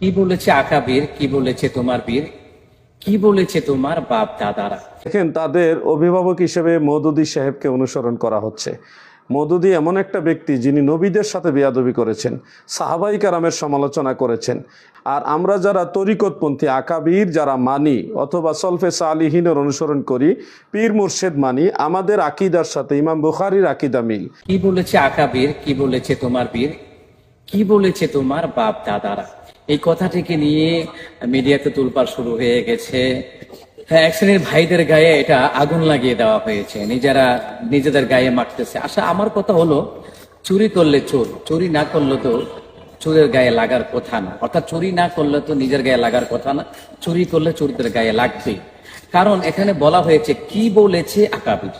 কি বলেছে আকাবীর? কি বলেছে তোমার বীর? কি বলেছে তোমার বাপ দাদারা? দেখেন তাদের অভিভাবক হিসেবে মৌদুদি সাহেবকে অনুসরণ করা হচ্ছে। মৌদুদি এমন একটা ব্যক্তি যিনি নবীদের সাথে বেয়াদবি করেছেন সাহাবাই কারামের সমালোচনা করেছেন। আর আমরা যারা তরিকতপন্থী আকাবির যারা মানি অথবা সলফে সালিহিনের অনুসরণ করি পীর মুর্শেদ মানি আমাদের আকিদার সাথে ইমাম বুখারির আকিদা মিল। কি বলেছে আকাবীর? কি বলেছে তোমার বীর? কি বলেছে তোমার বাপ দাদারা? এই কথাটিকে নিয়ে মিডিয়াতে তুলপার শুরু হয়ে গেছে। হ্যাঁ এক শ্রেণির ভাইদের গায়ে এটা আগুন লাগিয়ে দেওয়া হয়েছে। নিজেরা নিজেদের গায়ে মারতেছে। আচ্ছা আমার কথা হলো, চুরি করলে চোর, চুরি না করলে তো চোরের গায়ে লাগার কথা না। অর্থাৎ চুরি না করলে তো নিজের গায়ে লাগার কথা না, চুরি করলে চোরদের গায়ে লাগবে। কারণ এখানে বলা হয়েছে, কি বলেছে আকাবির?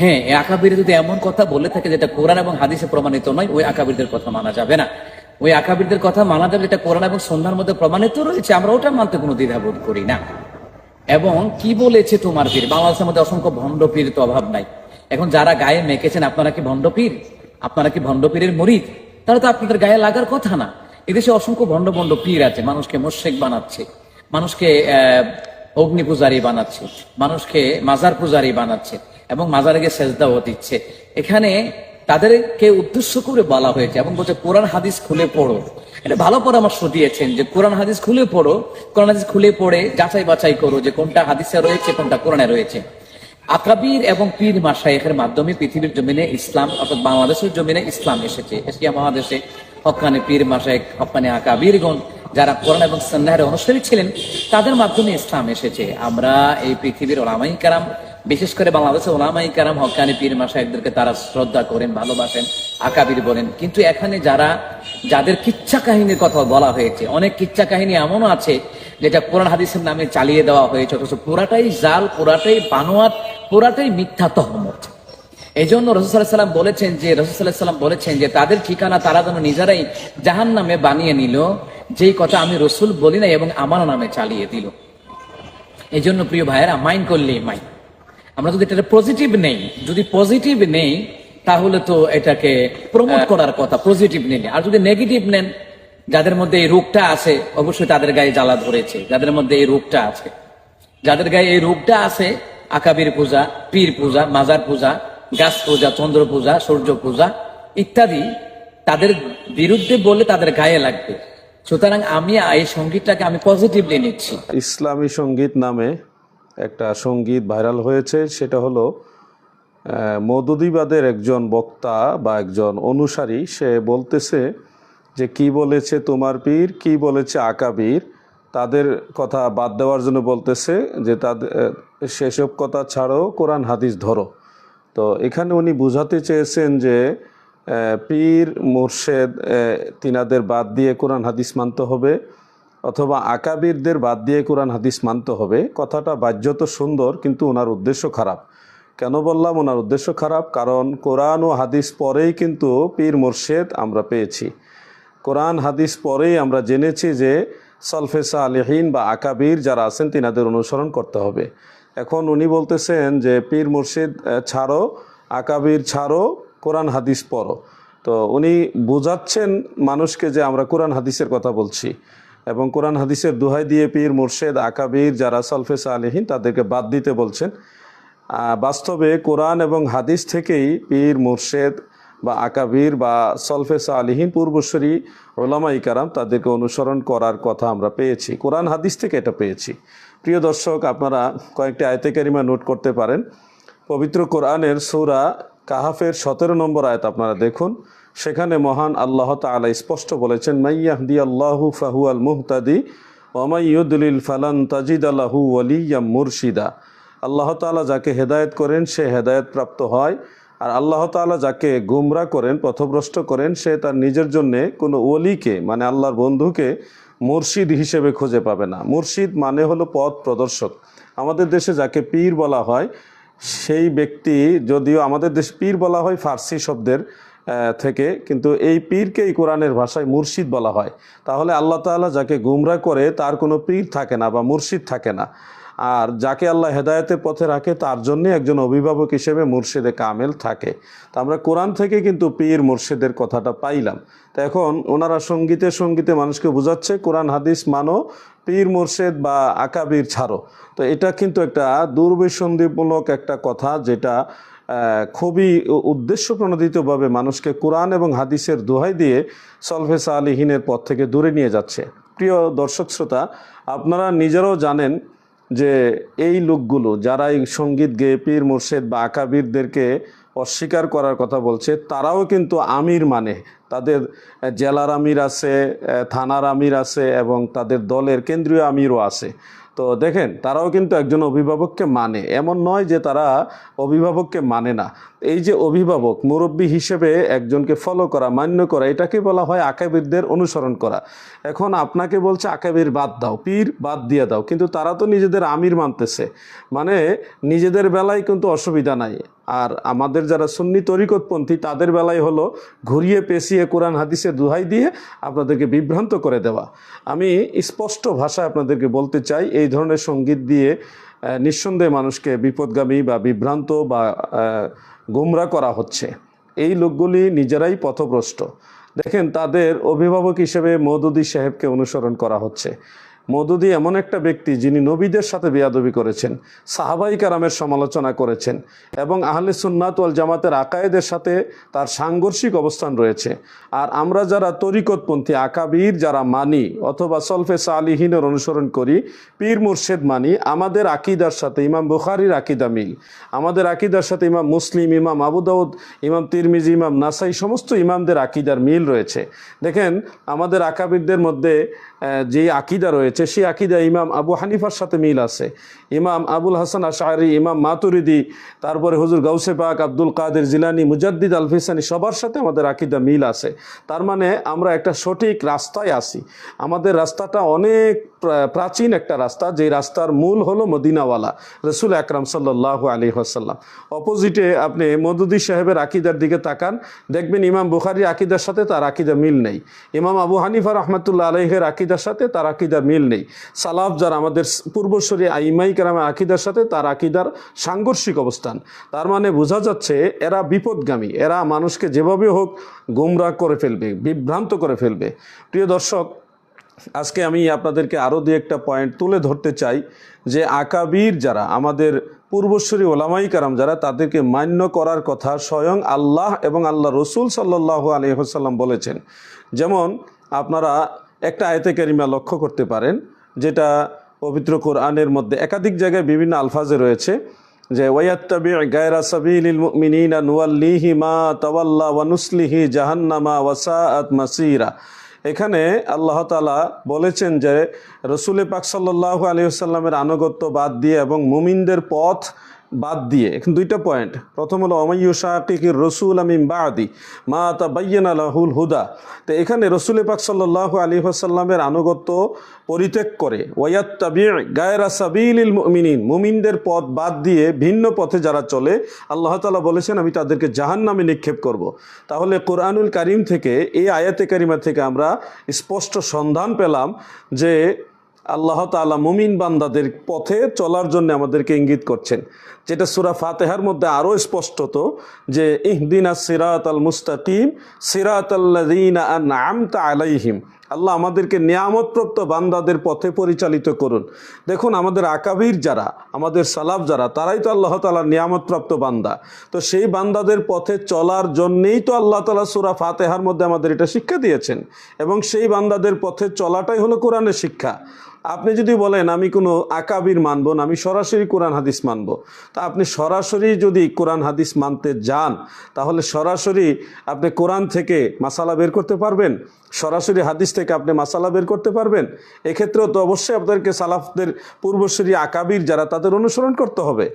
হ্যাঁ আকাবির যদি এমন কথা বলে থাকে যেটা কোরআন এবং হাদিসে প্রমাণিত নয়, ওই আকাবিরদের কথা মানা যাবে না। ওই আকাবিরদের কথা মানা যাবে, যেটা কোরআন এবং সন্ধ্যার মধ্যে প্রমাণিত রয়েছে, আমরা ওটা মানতে কোনো দ্বিধাবোধ করি না। এবং কি বলেছে তোমার পীর? বাংলাদেশের মধ্যে অসংখ্য ভণ্ড পীর তো অভাব নাই। এখন যারা গায়ে মেখেছেন, আপনারা কি ভণ্ড পীর আপনারা কি ভণ্ড পীরের মরিদ? তাহলে তো আপনাদের গায়ে লাগার কথা না। এদেশে অসংখ্য ভণ্ড ভণ্ড পীর আছে, মানুষকে মোশেক বানাচ্ছে, মানুষকে অগ্নি পূজারি বানাচ্ছে, মানুষকে মাজার পূজারি বানাচ্ছে, এবং মাজারে গিয়ে সেজদাও দিচ্ছে। এখানে তাদেরকে উদ্দেশ্য করে বলা হয়েছে এবং বলছে, কোরআন হাদিস খুলে পড়ো। এটা ভালো পরামর্শ দিয়েছেন যে, কোরআন হাদিস খুলে পড়ো। কোরআন হাদিস খুলে পড়ে যাচাই বাছাই করো যে, কোনটা হাদিসে রয়েছে, কোনটা কোরআনে রয়েছে। আকাবির এবং পীর মাসাইখের মাধ্যমে পৃথিবীর জমিনে ইসলাম অর্থাৎ বাংলাদেশের জমিনে ইসলাম এসেছে। এশিয়া মহাদেশে হকানে পীর মাসাইক হকানে আকাবিরগণ যারা কোরআন এবং সন্ন্যাহের অনুসারী ছিলেন, তাদের মাধ্যমে ইসলাম এসেছে। আমরা এই পৃথিবীর ওলামাই কারাম বিশেষ করে বাংলাদেশে ওলামাই কারাম হকানি পীর মাসাইকদেরকে তারা শ্রদ্ধা করেন, ভালোবাসেন, আকাবির বলেন। কিন্তু এখানে যারা, যাদের কিচ্ছা কাহিনীর কথা বলা হয়েছে, অনেক কিচ্ছা কাহিনী এমনও আছে, যেটা কোরআন হাদিসের নামে চালিয়ে দেওয়া হয়েছে, অথচ পুরাটাই জাল, পুরাটাই বানোয়াট, পুরাটাই মিথ্যা তহমত। এই জন্য রসুসাল্লাম বলেছেন যে রসুসাল্লাহ সাল্লাম বলেছেন যে, তাদের ঠিকানা তারা যেন নিজেরাই জাহান নামে বানিয়ে নিল, যেই কথা আমি রসুল বলি না এবং আমার নামে চালিয়ে দিল। এই জন্য প্রিয় ভাইয়েরা মাইন্ড করলেই মাইন্ড আমরা যদি এটা পজিটিভ নেই যদি পজিটিভ নেই তাহলে তো এটাকে প্রমোট করার কথা পজিটিভ নিলে আর যদি নেগেটিভ নেন যাদের মধ্যে এই রোগটা আছে অবশ্যই তাদের গায়ে জ্বালা ধরেছে। যাদের মধ্যে এই রোগটা আছে। যাদের গায়ে এই রোগটা আছে আকাবির পূজা পীর পূজা মাজার পূজা গাছ পূজা চন্দ্র পূজা সূর্য পূজা ইত্যাদি তাদের বিরুদ্ধে বলে তাদের গায়ে লাগবে। সুতরাং আমি এই সঙ্গীতটাকে আমি পজিটিভলি নিচ্ছি। ইসলামী সংগীত নামে একটা সংগীত ভাইরাল হয়েছে সেটা হলো আহ, মৌদুদিবাদের একজন বক্তা বা একজন অনুসারী সে বলতেছে যে কি বলেছে তোমার পীর? কি বলেছে আকাবীর তাদের কথা বাদ দেওয়ার জন্য বলতেছে যে তাদের সেসব কথা ছাড়ো কোরআন হাদিস ধরো। তো এখানে উনি বুঝাতে চেয়েছেন যে পীর মুর্শেদ তিনাদের বাদ দিয়ে কোরআন হাদিস মানতে হবে। অথবা আকাবিরদের বাদ দিয়ে কোরআন হাদিস মানতে হবে। কথাটা বাহ্য তো সুন্দর, কিন্তু ওনার উদ্দেশ্য খারাপ। কেন বললাম ওনার উদ্দেশ্য খারাপ? কারণ কোরআন ও হাদিস পরেই কিন্তু পীর মুর্শেদ আমরা পেয়েছি। কোরআন হাদিস পরেই আমরা জেনেছি যে সলফেসা আলিহীন বা আকাবির যারা আছেন, তিনাদের অনুসরণ করতে হবে। এখন উনি বলতেছেন যে পীর মুর্শিদ ছাড়ো, আকাবির ছাড়ো, কোরআন হাদিস পড়ো। তো উনি বোঝাচ্ছেন মানুষকে যে আমরা কোরআন হাদিসের কথা বলছি। এবং কোরআন হাদিসের দোহাই দিয়ে পীর, মুর্শেদ, আকাবির যারা সলফেসা আলিহীন তাদেরকে বাদ দিতে বলছেন। বাস্তবে কোরআন এবং হাদিস থেকেই পীর, মুর্শেদ বা আকাবির বা সলফেসা আলিহীন পূর্বশ্বরী ওলামা ইকারাম তাদেরকে অনুসরণ করার কথা আমরা পেয়েছি। কোরআন, হাদিস থেকে এটা পেয়েছি। প্রিয় দর্শক, আপনারা কয়েকটি আয়তে কারিমা নোট করতে পারেন। পবিত্র কোরআনের সূরা কাহাফের সতেরো নম্বর আয়াত আপনারা দেখুন। সেখানে মহান আল্লাহ তাআলা স্পষ্ট বলেছেন মাইয়াহদি আল্লাহু ফাহু আল মুহতাদি ওমাইয়ুদলিল ফালান তাজিদ আল্লাহু ওয়ালিয়াম মুর্শিদা। আল্লাহ তাআলা যাকে হেদায়েত করেন, সে হেদায়েত প্রাপ্ত হয়। আর আল্লাহ তাআলা যাকে গুমরা করেন, পথভ্রষ্ট করেন, সে তার নিজের জন্যে কোনো ওলিকে মানে আল্লাহর বন্ধুকে মুর্শিদ হিসেবে খুঁজে পাবে না। মুর্শিদ মানে হলো পথ প্রদর্শক। আমাদের দেশে যাকে পীর বলা হয় সেই ব্যক্তি যদিও আমাদের দেশ পীর বলা হয় ফার্সি শব্দের থেকে, কিন্তু এই পীরকেই কোরআনের ভাষায় মুর্শিদ বলা হয়। তাহলে আল্লাহ তাআলা যাকে গুমরা করে, তার কোনো পীর থাকে না বা মুর্শিদ থাকে না। আর যাকে আল্লাহ হেদায়তের পথে রাখে, তার জন্যই একজন অভিভাবক হিসেবে মুর্শিদে কামেল থাকে। তা আমরা কোরআন থেকে কিন্তু পীর মুর্শিদের কথাটা পাইলাম। তো এখন ওনারা সঙ্গীতে সঙ্গীতে মানুষকে বোঝাচ্ছে, কোরআন, হাদিস মানো, পীর মুর্শেদ বা আকাবির ছাড়ো। তো এটা কিন্তু একটা দুর্বিসন্ধিমূলক একটা কথা যেটা খুবই উদ্দেশ্য প্রণোদিতভাবে মানুষকে কোরআন এবং হাদিসের দোহাই দিয়ে সলফে সালিহিনের পথ থেকে দূরে নিয়ে যাচ্ছে। প্রিয় দর্শক শ্রোতা, আপনারা নিজেরাও জানেন যে এই লোকগুলো যারা এই সংগীত গেয়ে পীর মুর্শেদ বা আকাবিরদেরকে অস্বীকার করার কথা বলছে, তারাও কিন্তু আমির মানে। তাদের জেলার আমির আছে থানার আমির আছে এবং তাদের দলের কেন্দ্রীয় আমিরও আছে। তো দেখেন, তারাও কিন্তু একজন অভিভাবককে মানে। এমন নয় যে তারা অভিভাবককে মানে না। এই যে অভিভাবক, মুরব্বী হিসেবে একজনকে ফলো করা, মান্য করা, এটাকে বলা হয় আকাবিরদের অনুসরণ করা। এখন আপনাকে বলছে, আকাবির বাদ দাও, পীর বাদ দিয়ে দাও। কিন্তু তারা তো নিজেদের আমির মানতেছে। মানে নিজেদের বেলায় কিন্তু অসুবিধা নাই। আর আমাদের যারা সুন্নি তরিকতপন্থী, তাদের বেলায় হলো ঘুরিয়ে পেঁচিয়ে কোরআন হাদিসে দোহাই দিয়ে আপনাদেরকে বিভ্রান্ত করে দেওয়া। আমি স্পষ্ট ভাষায় আপনাদেরকে বলতে চাই, এই ধরনের সংগীত দিয়ে নিঃসন্দেহে মানুষকে বিপদগামী বা বিভ্রান্ত বা গোমরা করা হচ্ছে। এই লোকগুলি নিজেরাই পথভ্রষ্ট। দেখেন, তাদের অভিভাবক হিসেবে মৌদুদি সাহেবকে অনুসরণ করা হচ্ছে। মৌদুদি এমন একটা ব্যক্তি যিনি নবীদের সাথে বেয়াদবি করেছেন, সাহাবাই কারামের সমালোচনা করেছেন এবং আহলে সুন্নাত ওয়াল জামাতের আকায়েদের সাথে তার সাংঘর্ষিক অবস্থান রয়েছে। আর আমরা যারা তরিকতপন্থী, আকাবির যারা মানি অথবা সলফে সালিহিনের অনুসরণ করি, পীর মুর্শেদ মানি, আমাদের আকিদার সাথে ইমাম বুখারির আকিদা মিল। আমাদের আকিদার সাথে ইমাম মুসলিম, ইমাম আবু দাউদ, ইমাম তিরমিজি, ইমাম নাসাই সমস্ত ইমামদের আকিদার মিল রয়েছে। দেখেন, আমাদের আকাবিরদের মধ্যে যে আকিদা রয়েছে সেই আকিদা ইমাম আবু হানিফার সাথে মিল আছে। ইমাম আবুল হাসান আশারি ইমাম মাতুরিদি, তারপরে হুজুর গাউসে পাক, আব্দুল কাদের জিলানি, মুজাদ্দিদ আল ফিসানি সবার সাথে আমাদের আকিদা মিল আছে। তার মানে আমরা একটা সঠিক রাস্তায় আসি আমাদের রাস্তাটা অনেক প্রাচীন একটা রাস্তা যে রাস্তার মূল হলো মদিনাওয়ালা, রসুল আকরাম সাল্লাহ আলী আসাল্লাম অপোজিটে আপনি মদুদি সাহেবের আকিদার দিকে তাকান, দেখবেন ইমাম বুখারি আকিদার সাথে তার আকিদা মিল নেই। ইমাম আবু হানিফা রহমতুল্লাহ আলহের আকিদার সাথে তার আকিদার মিল নেই। সালাফ যারা আমাদের পূর্বসরী আইমাই কারামের আকিদার সাথে, তার আকিদার সাংঘর্ষিক অবস্থান। তার মানে বোঝা যাচ্ছে এরা বিপদগামী, এরা মানুষকে যেভাবে হোক গোমরা করে ফেলবে, বিভ্রান্ত করে ফেলবে। প্রিয় দর্শক, আজকে আমি আপনাদেরকে আরও দু একটা পয়েন্ট তুলে ধরতে চাই যে আকাবির যারা, আমাদের পূর্বশ্বরী ওলামাই কারাম যারা, তাদেরকে মান্য করার কথা স্বয়ং আল্লাহ এবং আল্লাহ রসুল সাল্লাহ আলহিহাসাল্লাম বলেছেন। যেমন আপনারা একটা আয়তে কারিমা লক্ষ্য করতে পারেন, যেটা পবিত্র কোরআনের মধ্যে একাধিক জায়গায় বিভিন্ন আলফাজে রয়েছে, যে ওয়াত্তাবি গায়রা সাবিলিল মুমিনিনা নুয়াল্লিহি মা তাওয়াল্লা ওয়া নুসলিহি জাহান্নামা ওয়াসাআত মাসিরা। এখানে আল্লাহ তালা বলেছেন যে রসুল পাক সাল্লাহ আলহিহাল্লামের আনুগত্য বাদ দিয়ে এবং মুমিনদের পথ বাদ দিয়ে, এখন দুইটা পয়েন্ট প্রথম হলো অমাইয়ুশাকির রসুল আমিম বাদি মা তা বাইয়ান আলাহুল হুদা। তো এখানে রসুল পাক সাল্লাহ আলী আসাল্লামের আনুগত্য পরিত্যাগ করে ওয়াত তাবি গায়রা সাবিল মুমিনিন। মুমিনদের পথ বাদ দিয়ে ভিন্ন পথে যারা চলে, আল্লাহ তালা বলেছেন, আমি তাদেরকে জাহান নামে নিক্ষেপ করব। তাহলে কোরআনুল কারিম থেকে, এই আয়াতে কারিমা থেকে আমরা স্পষ্ট সন্ধান পেলাম যে আল্লাহ তাআলা মুমিন বান্দাদের পথে চলার জন্য আমাদেরকে ইঙ্গিত করছেন। যেটা সুরা ফাতেহার মধ্যে আরও স্পষ্টত যে, ইহদিনা সিরাত আল মুস্তাকিম সিরাত আল্লাদিনা আমতা আলাইহিম। আল্লাহ আমাদেরকে নিয়ামতপ্রাপ্ত বান্দাদের পথে পরিচালিত করুন। দেখুন, আমাদের আকাবির যারা, আমাদের সালাফ যারা, তারাই তো আল্লাহ তালার নিয়ামতপ্রাপ্ত বান্দা। তো সেই বান্দাদের পথে চলার জন্যেই তো আল্লাহ তালা সুরা ফাতেহার মধ্যে আমাদের এটা শিক্ষা দিয়েছেন। এবং সেই বান্দাদের পথে চলাটাই হলো কোরআনের শিক্ষা। আপনি যদি বলেন, আমি কোনো আকাবির মানব না, আমি সরাসরি কোরআন হাদিস মানব। তা আপনি সরাসরি যদি কোরআন হাদিস মানতে যান, তাহলে সরাসরি আপনি কোরআন থেকে মাসালা বের করতে পারবেন, সরাসরি হাদিস থেকে আপনি মাসালা বের করতে পারবেন। এক্ষেত্রেও তো অবশ্যই আপনাদেরকে সালাফদের পূর্বসরী আকাবির যারা, তাদের অনুসরণ করতে হবে।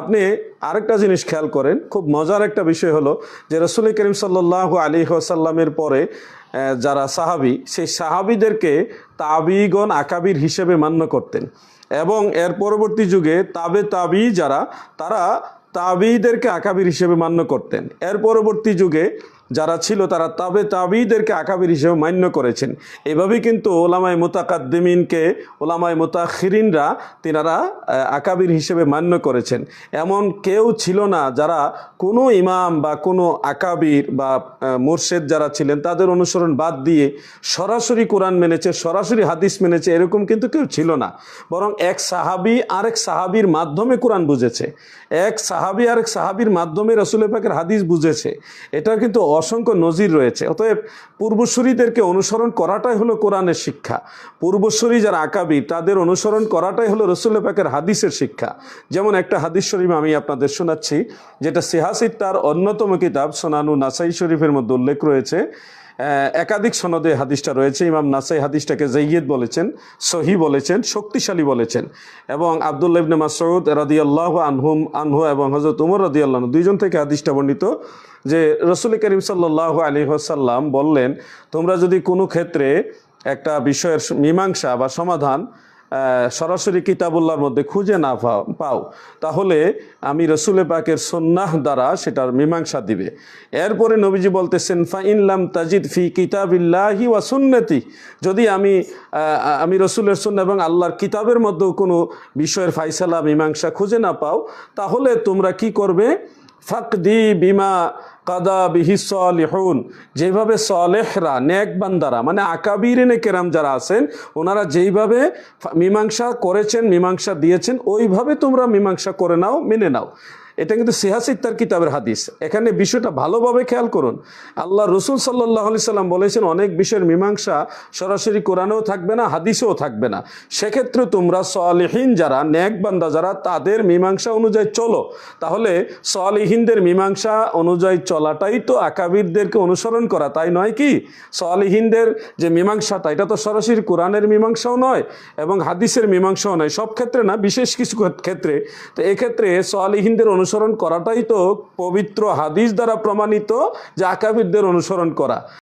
আপনি আরেকটা জিনিস খেয়াল করেন, খুব মজার একটা বিষয় হলো যে রসুল করিম সাল্লাহ আলী আসাল্লামের পরে যারা সাহাবি, সেই সাহাবিদেরকে তাবিগণ আকাবির হিসেবে মান্য করতেন। এবং এর পরবর্তী যুগে তাবে তাবি যারা, তারা তাবিদেরকে আকাবির হিসেবে মান্য করতেন। এর পরবর্তী যুগে যারা ছিল তারা তাবে তাবিদেরকে আকাবির হিসেবে মান্য করেছেন। এভাবেই কিন্তু ওলামায় মোতাকাদ্দিমিনকে, ওলামায় মোতাখিরিনরা তিনারা আকাবির হিসেবে মান্য করেছেন। এমন কেউ ছিল না যারা কোনো ইমাম বা কোনো আকাবির বা মোর্শেদ যারা ছিলেন তাদের অনুসরণ বাদ দিয়ে সরাসরি কোরআন মেনেছে, সরাসরি হাদিস মেনেছে এরকম কিন্তু কেউ ছিল না। বরং এক সাহাবি আরেক সাহাবির মাধ্যমে কোরআন বুঝেছে। এক সাহাবি আরেক সাহাবির মাধ্যমে রসুল পাকের হাদিস বুঝেছে। এটা কিন্তু অসংখ্য নজির রয়েছে। অতএব পূর্বসূরীদেরকে অনুসরণ করাটাই হলো কোরআনের শিক্ষা। পূর্বসূরী যারা আকাবি, তাদের অনুসরণ করাটাই হলো রসুল্লা পাকের হাদিসের শিক্ষা। যেমন একটা হাদিস শরীফ আমি আপনাদের শোনাচ্ছি, যেটা সিহাসির তার অন্যতম কিতাব সোনানু নাসাই শরীফের মধ্যে উল্লেখ রয়েছে। একাধিক সনদে হাদিসটা রয়েছে। ইমাম নাসাই হাদিসটাকে জৈয়দ বলেছেন সহি বলেছেন, শক্তিশালী বলেছেন। এবং আবদুল্লা ইবনে মাসউদ রাদিয়াল্লাহু আনহুম, আনহু এবং হজরত উমর রাদিয়াল্লাহু আল্লাহ দুইজন থেকে হাদিসটা বর্ণিত যে রসুল করিম সাল্লাহ আলী হাসাল্লাম বললেন, তোমরা যদি কোনো ক্ষেত্রে একটা বিষয়ের মীমাংসা বা সমাধান সরাসরি কিতাবুল্লাহর মধ্যে খুঁজে না পাও তাহলে আমি রসুলে পাকের সন্ন্যাহ দ্বারা সেটার মীমাংসা দিবে। এরপরে নবীজি বলতেছেন ফা ইনলাম তাজিদ ফি কিতাবিল্লাহি ওয়া সুন্নতি। যদি আমি আমি রসুলের সন্না এবং আল্লাহর কিতাবের মধ্যেও কোনো বিষয়ের ফাইসালা, মীমাংসা খুঁজে না পাও, তাহলে তোমরা কি করবে? ফাকদি বিমা কাদা বিহি সলিহুন। যেভাবে সলেহরা, নেক বান্দারা মানে আকাবিরিনে কেরাম যারা আছেন, ওনারা যেইভাবে মীমাংসা করেছেন, মীমাংসা দিয়েছেন, ওইভাবে তোমরা মীমাংসা করে নাও, মেনে নাও। এটা কিন্তু সিহাসিত্তার কিতাবের হাদিস। এখানে বিষয়টা ভালোভাবে খেয়াল করুন। আল্লাহ রসুল সাল্লাহ আলি সাল্লাম বলেছেন, অনেক বিষয়ের মীমাংসা সরাসরি কোরআনেও থাকবে না, হাদিসেও থাকবে না। সেক্ষেত্রে তোমরা সলিহীন যারা ন্যাক বান্দা যারা, তাদের মীমাংসা অনুযায়ী চলো। তাহলে সলিহীনদের মীমাংসা অনুযায়ী চলাটাই তো আকাবিরদেরকে অনুসরণ করা, তাই নয় কি? সলিহীনদের যে মীমাংসাটা, এটা তো সরাসরি কোরআনের মীমাংসাও নয় এবং হাদিসের মীমাংসাও নয়। সব ক্ষেত্রে না, বিশেষ কিছু ক্ষেত্রে। তো এক্ষেত্রে সলিহীনদের অনুসরণ করাটাই তো পবিত্র হাদিস দ্বারা প্রমাণিত যে আকাবিরদের অনুসরণ করা।